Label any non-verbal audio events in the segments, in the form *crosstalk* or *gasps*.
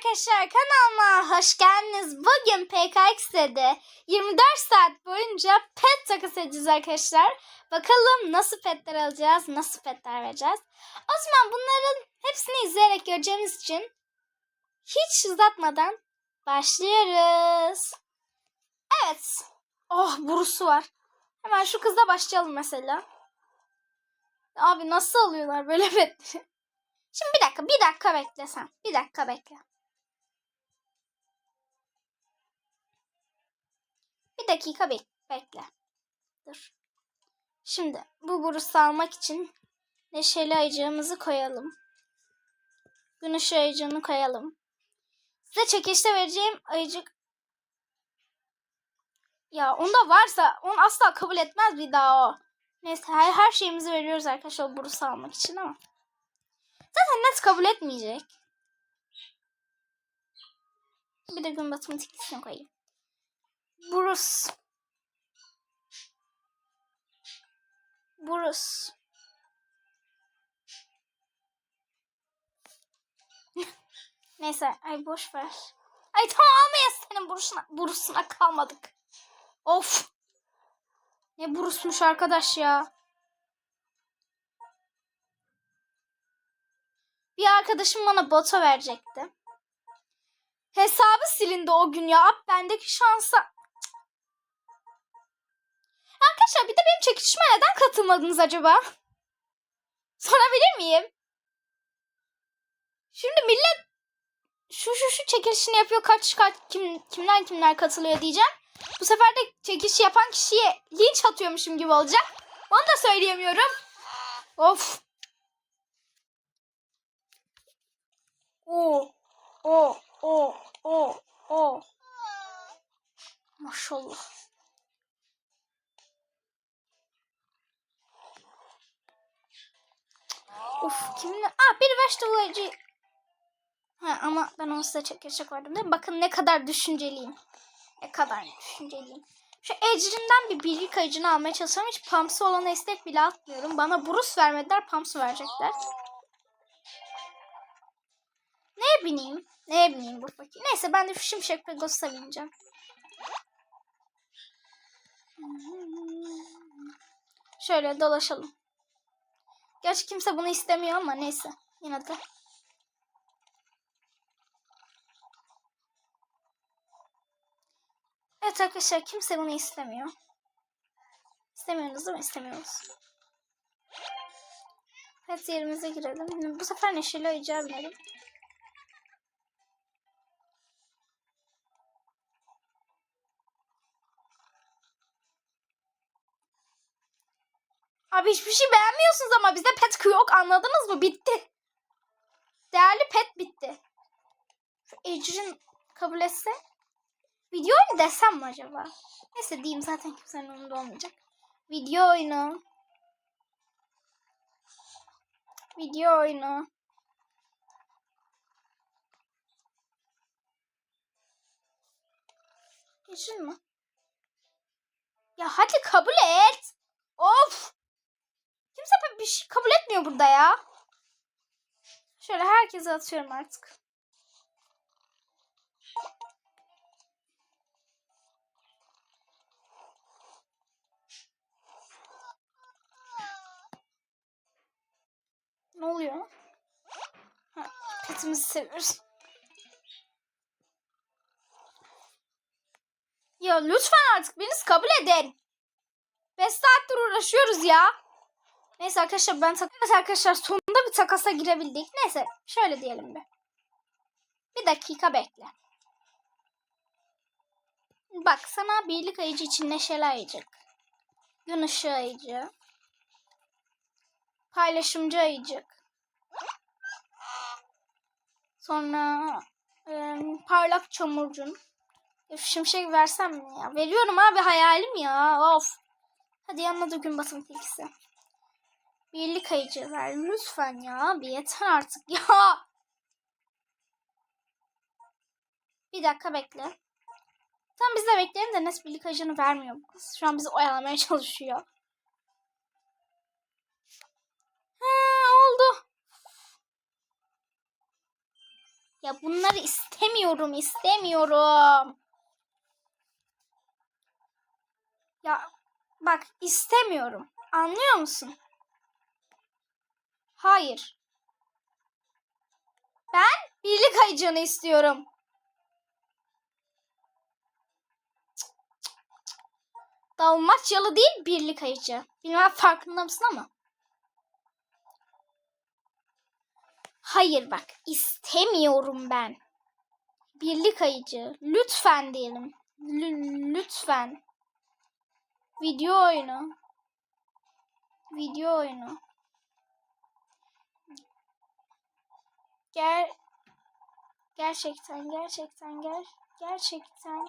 arkadaşlar kanalıma hoş geldiniz. Bugün PKX'de 24 saat boyunca pet takas edeceğiz arkadaşlar. Bakalım nasıl petler alacağız, nasıl petler vereceğiz. O zaman bunların hepsini izleyerek göreceğimiz için hiç uzatmadan başlıyoruz. Evet. Oh burusu var. Hemen şu kızla başlayalım mesela. Abi nasıl alıyorlar böyle *laughs* petleri? Şimdi bir dakika, bir dakika bekle sen. Bir dakika bekle. Bir dakika bek bekle. Dur. Şimdi bu burusu almak için neşeli ayıcığımızı koyalım. Güneş ayıcığını koyalım. Size çekişte vereceğim ayıcık ya onda varsa onu asla kabul etmez bir daha o. Neyse her, her şeyimizi veriyoruz arkadaşlar burusu almak için ama. Zaten net kabul etmeyecek. Bir de gün batımı tiklisine koyayım. Bruce. Bruce. Neyse ay boş ver. Ay tamam almayız senin burusuna, burusuna kalmadık. Of. Ne burusmuş arkadaş ya. Bir arkadaşım bana bota verecekti. Hesabı silindi o gün ya. Bendeki şansa... Arkadaşlar bir de benim çekişime neden katılmadınız acaba? Sorabilir miyim? Şimdi millet şu şu şu çekilişini yapıyor kaç kaç kim kimler kimler katılıyor diyeceğim. Bu sefer de çekiliş yapan kişiye linç atıyormuşum gibi olacak. Onu da söyleyemiyorum. Of. O, o, o, o, o. Maşallah. Uf kiminle? Aa bir vegetable Ha ama ben onu size çekecek koydum değil mi? Bakın ne kadar düşünceliyim. Ne kadar düşünceliyim. Şu Ecrin'den bir bilgi kayıcını almaya çalışıyorum. Hiç Pamsu olana istek bile atmıyorum. Bana Burus vermediler. Pamsu verecekler. Neye bineyim? Neye bineyim bu fakir? Neyse ben de şu Şimşek Pegasus'a bineceğim. Şöyle dolaşalım. Gerçi kimse bunu istemiyor ama neyse. Yine de. Evet arkadaşlar kimse bunu istemiyor. İstemiyorsunuz değil mi? İstemiyoruz. Evet yerimize girelim. Bu sefer neşeli ayıcağa binelim. Abi hiçbir şey beğenmiyorsunuz ama bizde pet yok anladınız mı? Bitti. Değerli pet bitti. Şu Ecrin kabul etse. Video oyunu desem mi acaba? Neyse diyeyim zaten kimsenin umurunda olmayacak. Video oyunu. Video oyunu. Ecrin mi? Ya hadi kabul et. Of. Kimse bir şey kabul etmiyor burada ya. Şöyle herkese atıyorum artık. Ha, petimizi seviyoruz. Ya lütfen artık biriniz kabul edin. 5 saattir uğraşıyoruz ya. Neyse arkadaşlar ben tak evet arkadaşlar sonunda bir takasa girebildik. Neyse şöyle diyelim bir. Bir dakika bekle. Bak sana birlik ayıcı için neşeli ayıcık. Gün ışığı ayıcı. Paylaşımcı ayıcık. Sonra e, parlak çamurcun. Şimşek versem mi ya? Veriyorum abi hayalim ya. Of. Hadi yanına da gün batım tilkisi. Birlik ayıcı ver lütfen ya. Bir yeter artık ya. Bir dakika bekle. Tam biz de bekleyelim de Nes birlik ayıcını vermiyor bu kız. Şu an bizi oyalamaya çalışıyor. Ha, oldu. Ya bunları istemiyorum, istemiyorum. Ya bak istemiyorum. Anlıyor musun? Hayır. Ben birlik ayıcığını istiyorum. Dalmaçyalı değil birlik ayıcı. Bilmem farkında mısın ama. Hayır bak istemiyorum ben. Birlik ayıcı. Lütfen diyelim. Lü- lütfen. Video oyunu. Video oyunu. Ger gerçekten gerçekten ger gerçekten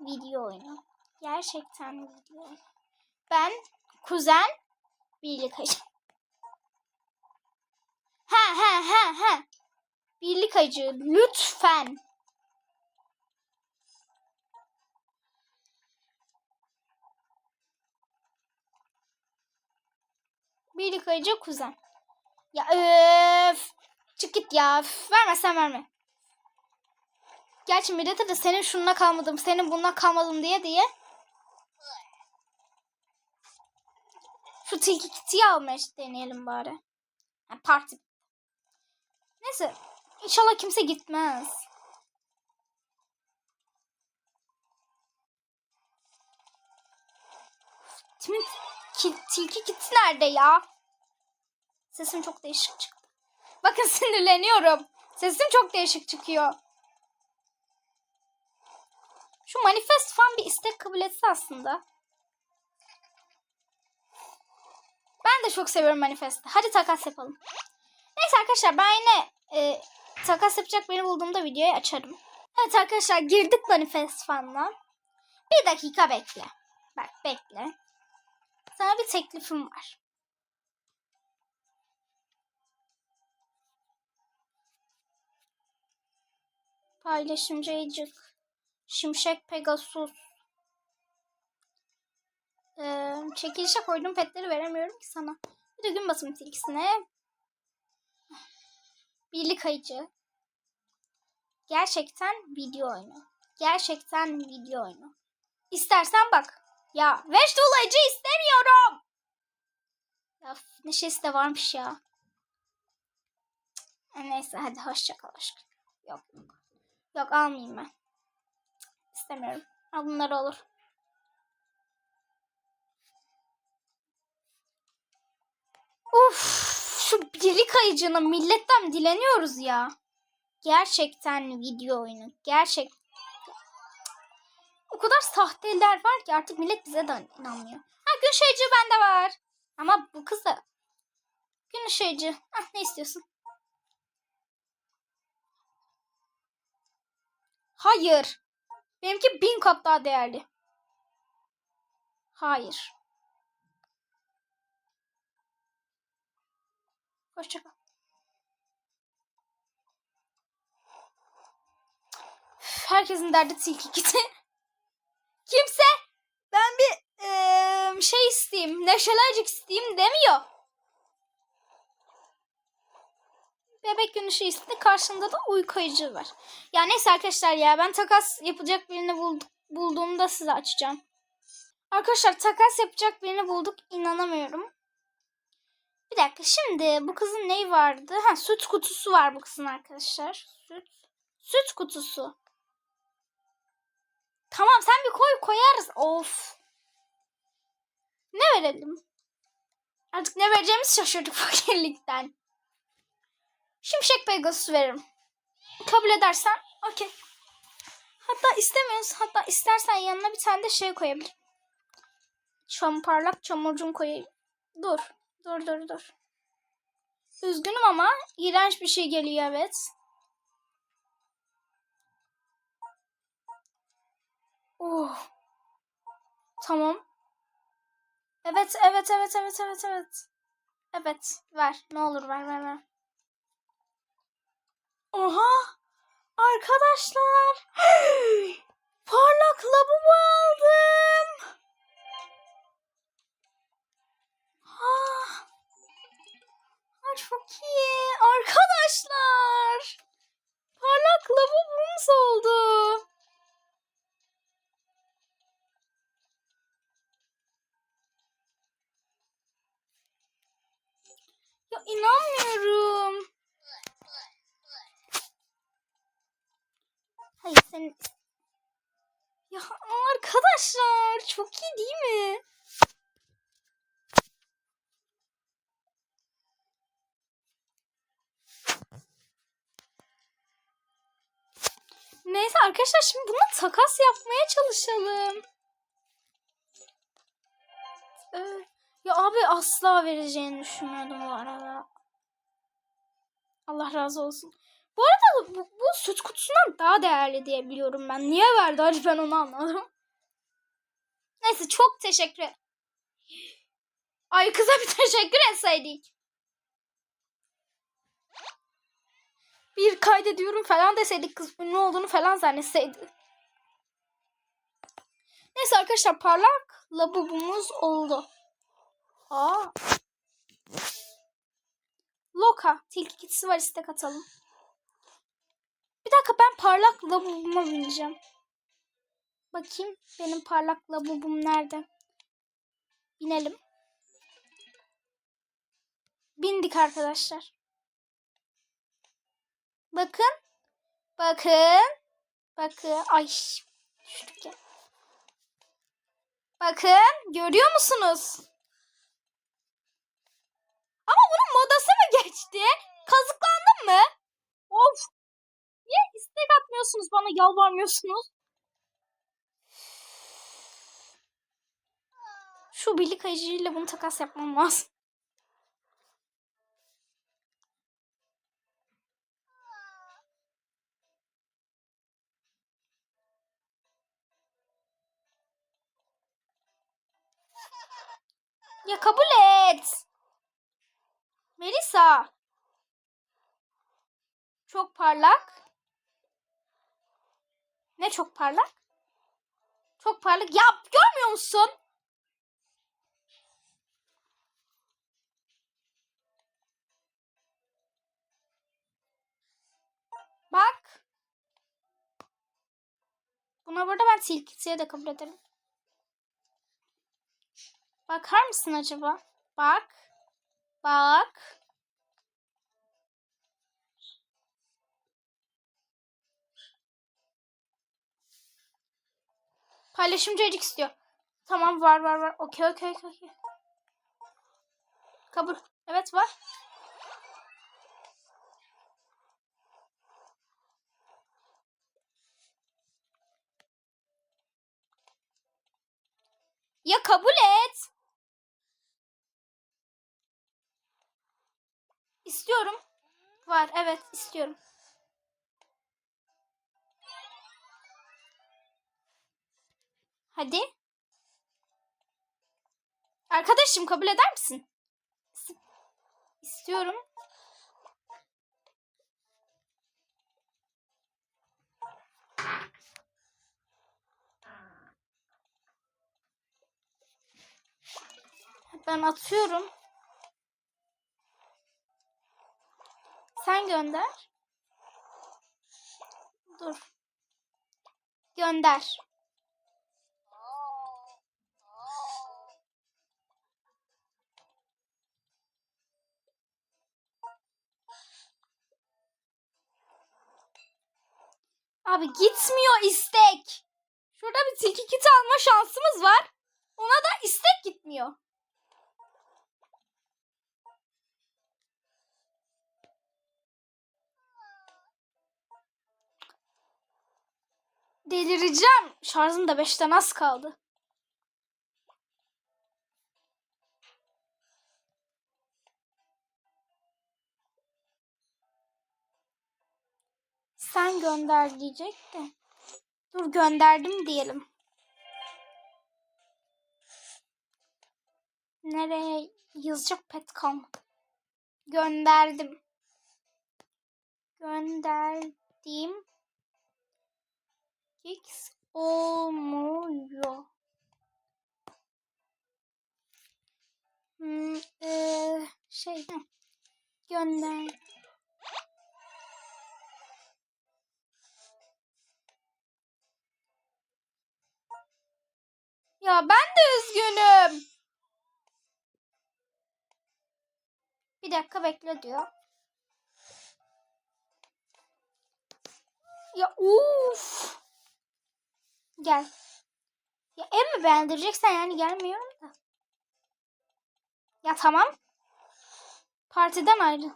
video oyunu. Gerçekten video. Ben kuzen birlik ayıcı. Ha ha ha. Birlik ayıcı lütfen. Birlik ayıcı kuzen. Ya öf. Çık git ya. Üf, vermezsen verme. Gerçi millete de senin şununla kalmadım, senin bununla kalmadım diye diye. Şu tilki kitiyi almaya deneyelim bari. Ha, parti. Neyse. İnşallah kimse gitmez. Timin ki, tilki kiti nerede ya? Sesim çok değişik çıktı. Bakın *laughs* sinirleniyorum. Sesim çok değişik çıkıyor. Şu manifest falan bir istek kabul etse aslında. Ben de çok seviyorum manifesti. Hadi takas yapalım. Neyse arkadaşlar ben yine e, takas yapacak beni bulduğumda videoyu açarım. Evet arkadaşlar girdik manifest fanla. Bir dakika bekle. Bak bekle. Sana bir teklifim var. Paylaşımcı ayıcık. Şimşek Pegasus. Ee, çekilişe koyduğum petleri veremiyorum ki sana. Bir de gün basımı tilkisine. Birlik ayıcı. Gerçekten video oyunu. Gerçekten video oyunu. İstersen bak. Ya vegetable ayıcı istemiyorum. Ya ne şeysi de varmış ya. Cık, Neyse hadi hoşça kal aşkım. Yok yok. Yok almayayım ben. İstemiyorum. Al bunları olur. Uf, şu birlik ayıcını milletten dileniyoruz ya. Gerçekten video oyunu. Gerçek. O kadar sahteler var ki artık millet bize de inanmıyor. Ha gün ışıcı bende var. Ama bu kız da gün ışıcı. Ah ne istiyorsun? Hayır. Benimki bin kat daha değerli. Hayır. Hoşçakal. Herkesin derdi tilki kiti. *laughs* Kimse ben bir eee, şey isteyeyim, neşelercik isteyeyim demiyor. Bebek güneşi istedi. Karşında da uykayıcı var. Ya neyse arkadaşlar ya ben takas yapacak birini bulduğumda size açacağım. Arkadaşlar takas yapacak birini bulduk. inanamıyorum. Bir dakika şimdi bu kızın neyi vardı? Ha süt kutusu var bu kızın arkadaşlar. Süt. Süt kutusu. Tamam sen bir koy koyarız. Of. Ne verelim? Artık ne vereceğimizi şaşırdık *laughs* fakirlikten. Şimşek Pegasus veririm. Kabul edersen okey. Hatta istemiyoruz. Hatta istersen yanına bir tane de şey koyabilirim. Çam parlak çamurcum koyayım. Dur. Dur dur dur. Üzgünüm ama iğrenç bir şey geliyor evet. Oh. Tamam. Evet evet evet evet evet evet. Evet ver ne olur ver ver ver. Oha! Arkadaşlar! *gasps* Parlak labubu aldım. Ah, ah çok iyi. Arkadaşlar. Parlak lavabomuz oldu. Ya inanmıyorum. Hayır sen... Ya arkadaşlar çok iyi değil mi? Neyse arkadaşlar şimdi bununla takas yapmaya çalışalım. Ee, ya abi asla vereceğini düşünmüyordum bu arada. Allah razı olsun. Bu arada bu, bu süt kutusundan daha değerli diye biliyorum ben. Niye verdi acaba ben onu anladım. Neyse çok teşekkür Ay kıza bir teşekkür etseydik. Bir kaydediyorum falan deseydik kız ünlü olduğunu falan zannetseydi. Neyse arkadaşlar parlak labubumuz oldu. Aa. Loka. Tilki kitisi var istek atalım. Bir dakika ben parlak labubuma bineceğim. Bakayım benim parlak labubum nerede? Binelim. Bindik arkadaşlar. Bakın. Bakın. Bakın. Ay. Düştük ya. Bakın. Görüyor musunuz? Ama bunun modası mı geçti? Kazıklandım mı? Of. Niye istek atmıyorsunuz bana yalvarmıyorsunuz? Şu birlik ayıcıyla bunu takas yapmam lazım. Ya kabul et. Melisa. Çok parlak. Ne çok parlak? Çok parlak. Ya görmüyor musun? Bak. Buna burada ben tilkisiye de kabul ederim. Bakar mısın acaba? Bak. Bak. Paylaşımcı erik istiyor. Tamam var var var. Okey okey okey. Kabul. Evet var. Ya kabul et. İstiyorum. Var evet istiyorum. Hadi. Arkadaşım kabul eder misin? İst- İstiyorum. Ben atıyorum. Sen gönder. Dur. Gönder. Abi gitmiyor istek. Şurada bir tilki kit alma şansımız var. Ona da istek gitmiyor. Delireceğim. Şarjım da 5'ten az kaldı. Sen gönder diyecek de. Dur gönderdim diyelim. Nereye yazacak pet. Gönderdim. Gönderdim. X olmuyor. Hmm, eee, şey gönder. Ya ben de üzgünüm. Bir dakika bekle diyor. Ya uf. Gel. Ya ev mi beğendireceksen yani gelmiyorum da. Ya tamam. Partiden ayrıl.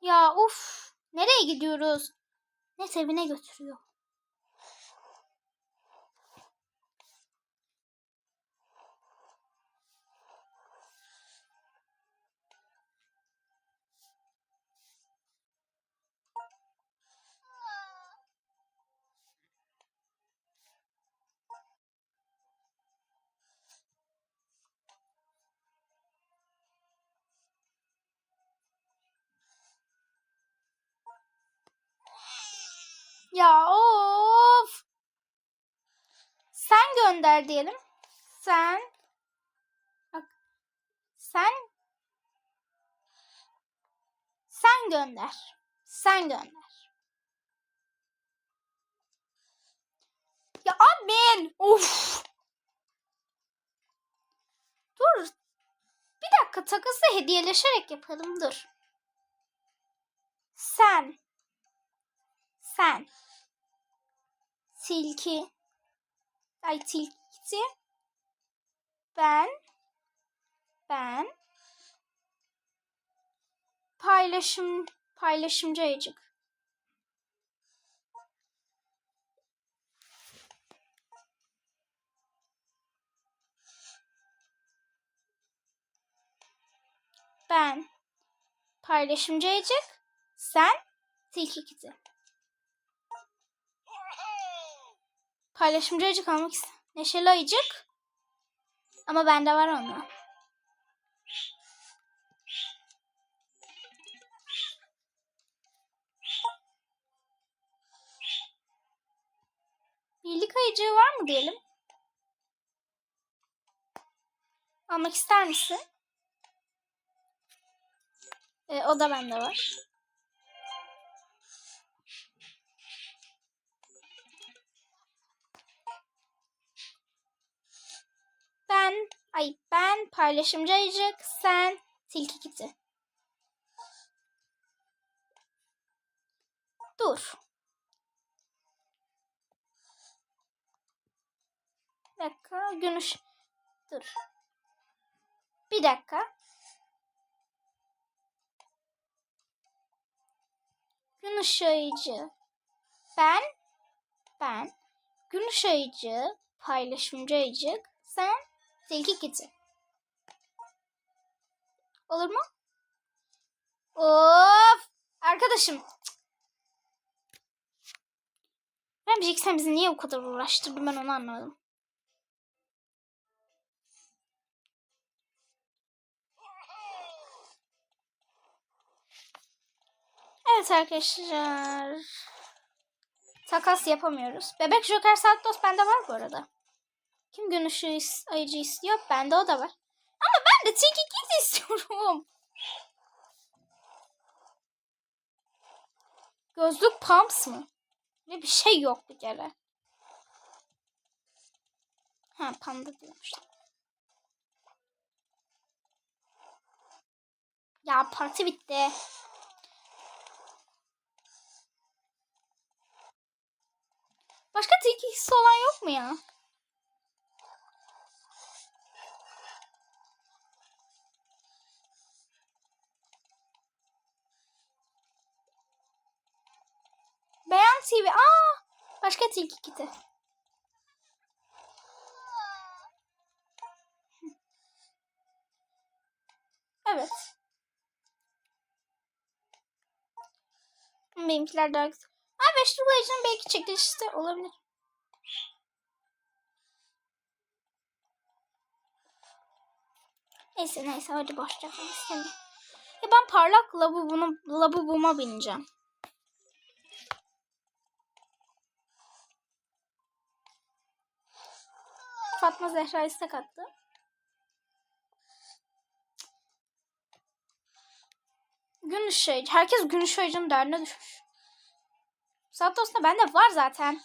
Ya uf. Nereye gidiyoruz? Net evine götürüyor. Ya of. Sen gönder diyelim. Sen bak sen sen gönder. Sen gönder. Ya admin. Of. Dur. Bir dakika takası hediyeleşerek yapalım. Dur. Sen. Sen. Tilki. Ay tilki. Ben. Ben. Paylaşım. Paylaşımcı. Ben. Paylaşımcı. Sen. Tilki kiti. Paylaşımcı ayıcık almak istedim. Neşeli ayıcık. Ama bende var onunla. Birlik ayıcığı var mı diyelim? Almak ister misin? Ee, o da bende var. Ben, ay ben paylaşımcı ayıcık, sen tilki kiti. Dur. Bir dakika, gün Dur. Bir dakika. Gün ışığıcı. Ben, ben, gün ışığıcı, paylaşımcı ayıcık, sen tilki kiti. Olur mu? Of! Arkadaşım. Ben bir sen bizi niye o kadar uğraştırdın ben onu anlamadım. Evet arkadaşlar. Takas yapamıyoruz. Bebek Joker Santos bende var bu arada. Kim gün ışığı ayıcı istiyor? Bende o da var. Ama ben de Tilki Kid istiyorum. Gözlük Pumps mı? Ne bir şey yok bir kere. Ha panda diyormuş. Ya parti bitti. Başka tilkisi olan yok mu ya? TV. Aa! Başka tilki kiti. Evet. Benimkiler daha güzel. Aa, Vegetable Age'in belki çekilişte olabilir. Neyse neyse hadi istemiyorum. Ya ben parlak lavaboma, lavaboma bineceğim. Fatma Zehra istek attı. Gün ışığı. Herkes gün ışığıcının derdine düşmüş. Santos'ta bende var zaten.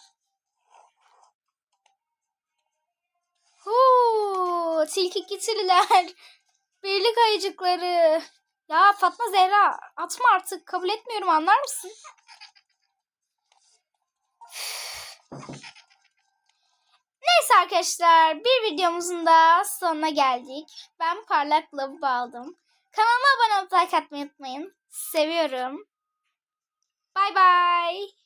Huu, tilki kitililer. *laughs* Birlik ayıcıkları. Ya Fatma Zehra atma artık. Kabul etmiyorum anlar mısın? Neyse arkadaşlar bir videomuzun da sonuna geldik. Ben parlak lavabo aldım. Kanalıma abone olup like atmayı unutmayın. Seviyorum. Bay bay.